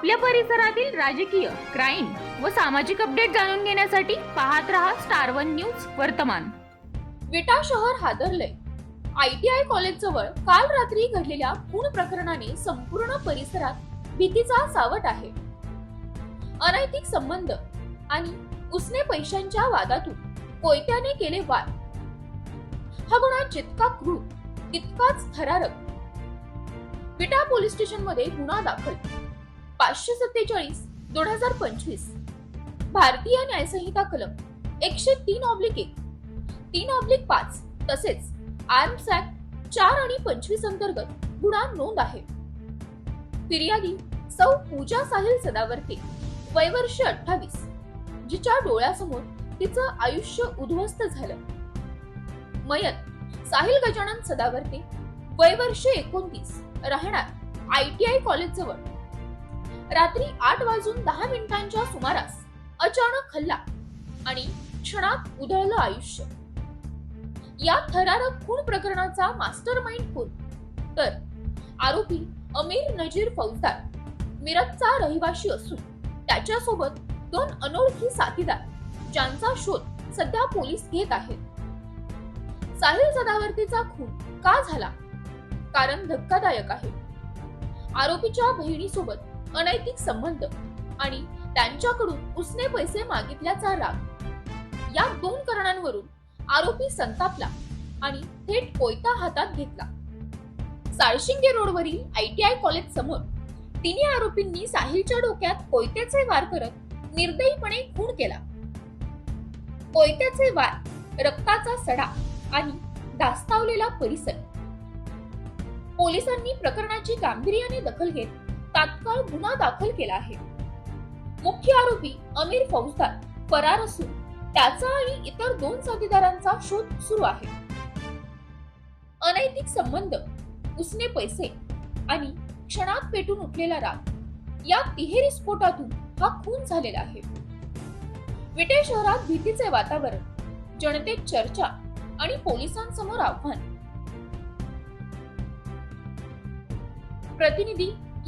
आपल्या परिसरातील राजकीय क्राईम व सामाजिक अपडेट जाणून घेण्यासाठी पाहत रहा स्टार वन न्यूज वर्तमान. विटा शहर हादरलंय. आयटीआय कॉलेज जवळ काल रात्री घडलेल्या खून प्रकरणाने संपूर्ण परिसरात भीतीचा सावट आहे. अनैतिक संबंध आणि उसने पैशांच्या वादातून कोयत्याने केले वाद. हा गुन्हा जितका क्रूर तितकाच थरारक. विटा पोलीस स्टेशनमध्ये गुन्हा दाखल पाचशे सत्तेचाळीस दोन हजार पंचवीस. भारतीय न्यायसंहिता कलम एकशे तीन ऑब्लिक एक तीन ऑब्लिक पाच तसेच आर्म्स ऍक्ट चार आणि पंचवीस अंतर्गत गुन्हा नोंद आहे. फिर्यादी सौ पूजा साहिल सदावर्ते वयवर्ष अठ्ठावीस जिच्या डोळ्यासमोर तिचं आयुष्य उद्ध्वस्त झालं. मयत साहिल गजानन सदावर्ते वयवर्ष एकोणतीस राहणार आय टी आय कॉलेज जवळ रात्री आठ वाजून दहा मिनिटांच्या सुमारास अचानक हल्ला आणि क्षणात उधळलं आयुष्य. या थरारक खून प्रकरणाचा मास्टर माइंड खून. तर आरोपी अमीर नजीर फौजदार मिरतचा रहिवाशी असून त्याच्यासोबत दोन अनोळखी साथीदार ज्यांचा शोध सध्या पोलीस घेत आहेत. साहिल सदावर्तीचा खून का झाला? कारण धक्कादायक आहे. आरोपीच्या बहिणीसोबत अनैतिक संबंध आणि त्यांच्याकडून उसने पैसे मागितल्याचा राग. या दोन कारणांवरून आरोपी संतापला आणि थेट कोयता हातात घेतला. साळशिंगे रोडवरील आयटीआय कॉलेज समोर तिन्ही आरोपींनी साहिलच्या डोक्यात कोयत्याचे वार करत निर्दयीपणे खून केला. कोयत्याचे वार रक्ताचा सडा आणि दास्तावलेला परिसर. पोलिसांनी प्रकरणाची गांभीर्याने दखल घेत तात्काळ गुन्हा दाखल केला आहे. मुख्य आरोपी अमीर फौजदार फरार असून त्याचा आणि इतर दोन साथीदारांचा शोध सुरू आहे. अनैतिक संबंध उसने पैसे आणि क्षणात पेटून उठलेला राग या तिहेरी स्फोटातून हा खून झालेला आहे. विटे शहरात भीतीचे वातावरण जनतेत चर्चा आणि पोलिसांसमोर आव्हान. प्रतिनिधी